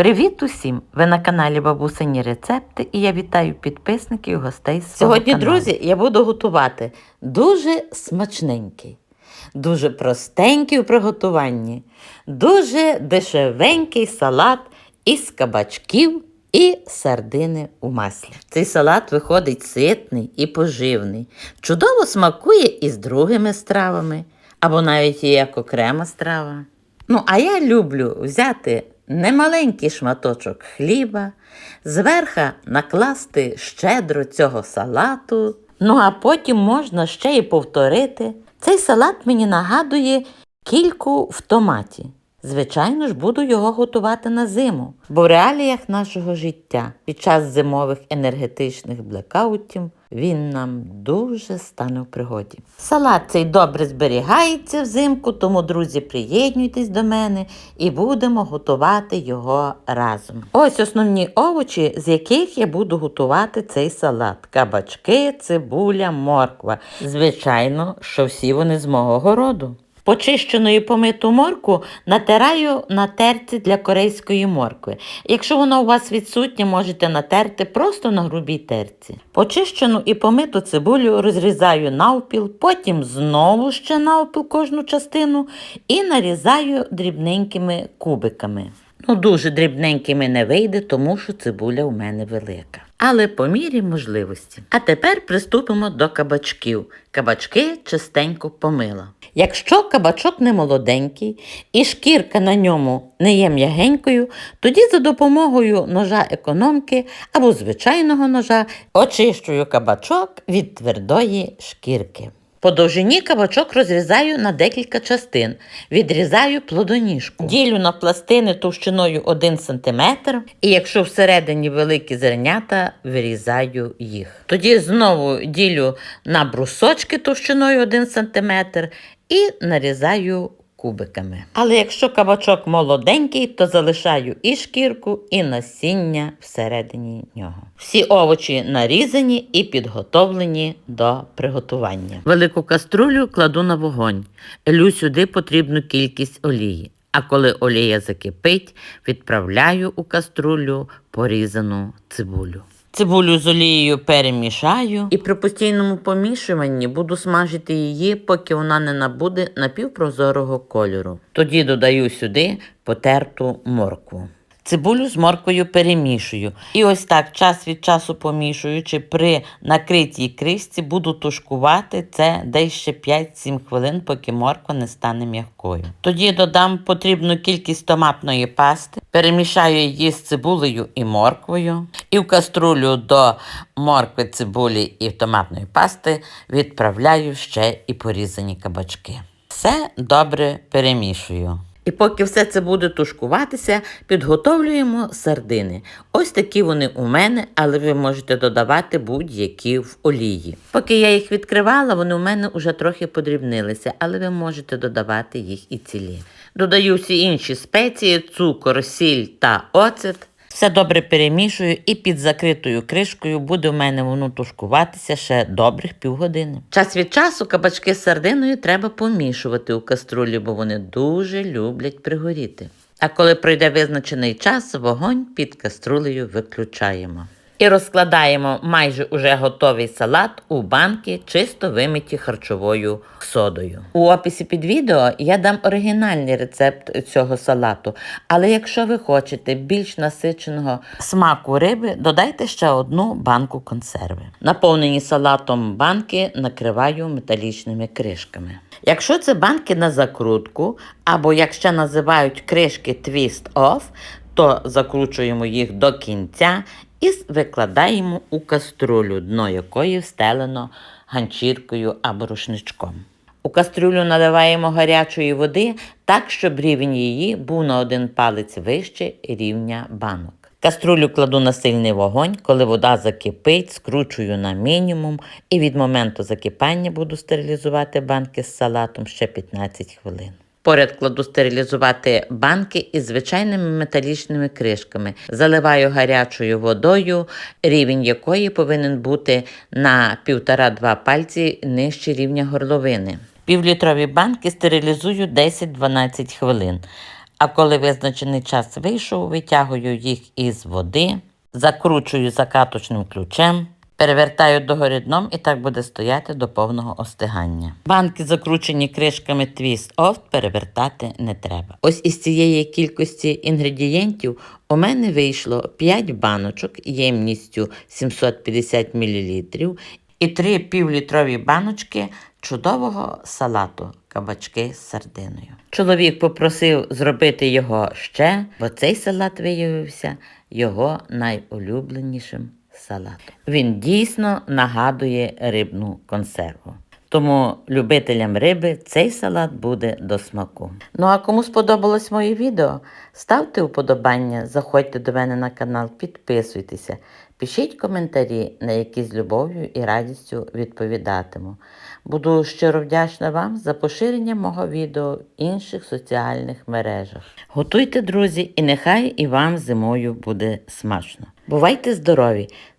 Привіт усім! Ви на каналі Бабусині Рецепти і я вітаю підписників і гостей з свого Сьогодні, каналу. друзі, я буду готувати дуже смачненький, дуже простенький у приготуванні, дуже дешевенький салат із кабачків і сардини у маслі. Цей салат виходить ситний і поживний, чудово смакує із другими стравами, або навіть і як окрема страва. Ну, а я люблю взяти немаленький шматочок хліба, зверха накласти щедро цього салату. Ну, а потім можна ще й повторити. Цей салат мені нагадує кільку в томаті. Звичайно ж, буду його готувати на зиму, бо в реаліях нашого життя під час зимових енергетичних блекаутів він нам дуже стане в пригоді. Салат цей добре зберігається взимку, тому, друзі, приєднуйтесь до мене і будемо готувати його разом. Ось основні овочі, з яких я буду готувати цей салат: кабачки, цибуля, морква. Звичайно, що всі вони з мого городу. Почищену і помиту морку натираю на терці для корейської моркви. Якщо вона у вас відсутня, можете натерти просто на грубій терці. Почищену і помиту цибулю розрізаю навпіл, потім знову ще навпіл кожну частину і нарізаю дрібненькими кубиками. Ну, дуже дрібненькими не вийде, тому що цибуля у мене велика. Але по мірі можливості. А тепер приступимо до кабачків. Кабачки чистенько помила. Якщо кабачок не молоденький і шкірка на ньому не є м'ягенькою, тоді за допомогою ножа економки або звичайного ножа очищую кабачок від твердої шкірки. По довжині кабачок розрізаю на декілька частин. Відрізаю плодоніжку. Ділю на пластини товщиною 1 см, і якщо всередині великі зернята, вирізаю їх. Тоді знову ділю на брусочки товщиною 1 см і нарізаю кубиками. Але якщо кабачок молоденький, то залишаю і шкірку, і насіння всередині нього. Всі овочі нарізані і підготовлені до приготування. Велику каструлю кладу на вогонь. Лю сюди потрібну кількість олії. А коли олія закипить, відправляю у каструлю порізану цибулю. Цибулю з олією перемішаю і при постійному помішуванні буду смажити її, поки вона не набуде напівпрозорого кольору. Тоді додаю сюди потерту моркву. Цибулю з морквою перемішую. І ось так час від часу помішуючи при накритій кришці буду тушкувати це десь ще 5-7 хвилин, поки морква не стане м'якою. Тоді додам потрібну кількість томатної пасти, перемішаю її з цибулею і морквою. І в каструлю до моркви, цибулі і томатної пасти відправляю ще і порізані кабачки. Все добре перемішую. І поки все це буде тушкуватися, підготовлюємо сардини. Ось такі вони у мене, але ви можете додавати будь-які в олії. Поки я їх відкривала, вони у мене вже трохи подрібнилися, але ви можете додавати їх і цілі. Додаю всі інші спеції, цукор, сіль та оцет. Все добре перемішую і під закритою кришкою буде в мене воно тушкуватися ще добрих півгодини. Час від часу кабачки з сардиною треба помішувати у каструлі, бо вони дуже люблять пригоріти. А коли пройде визначений час, вогонь під каструлею виключаємо. І розкладаємо майже уже готовий салат у банки, чисто вимиті харчовою содою. У описі під відео я дам оригінальний рецепт цього салату. Але якщо ви хочете більш насиченого смаку риби, додайте ще одну банку консерви. Наповнені салатом банки накриваю металічними кришками. Якщо це банки на закрутку, або як ще називають кришки Twist Off, то закручуємо їх до кінця і викладаємо у каструлю, дно якої встелено ганчіркою або рушничком. У каструлю наливаємо гарячої води так, щоб рівень її був на один палець вище рівня банок. Каструлю кладу на сильний вогонь, коли вода закипить, скручую на мінімум і від моменту закипання буду стерилізувати банки з салатом ще 15 хвилин. Поряд кладу стерилізувати банки із звичайними металічними кришками. Заливаю гарячою водою, рівень якої повинен бути на 1,5-2 пальці нижче рівня горловини. Півлітрові банки стерилізую 10-12 хвилин. А коли визначений час вийшов, витягую їх із води, закручую закаточним ключем, перевертаю догори дном і так буде стояти до повного остигання. Банки, закручені кришками Twist Off, перевертати не треба. Ось із цієї кількості інгредієнтів у мене вийшло 5 баночок ємністю 750 мл і 3 півлітрові баночки чудового салату кабачки з сардиною. Чоловік попросив зробити його ще, бо цей салат виявився його найулюбленішим салатом. Він дійсно нагадує рибну консерву. Тому любителям риби цей салат буде до смаку. Ну а кому сподобалось моє відео, ставте вподобання, заходьте до мене на канал, підписуйтеся, пишіть коментарі, на які з любов'ю і радістю відповідатиму. Буду щиро вдячна вам за поширення мого відео в інших соціальних мережах. Готуйте, друзі, і нехай і вам зимою буде смачно. Бувайте здорові!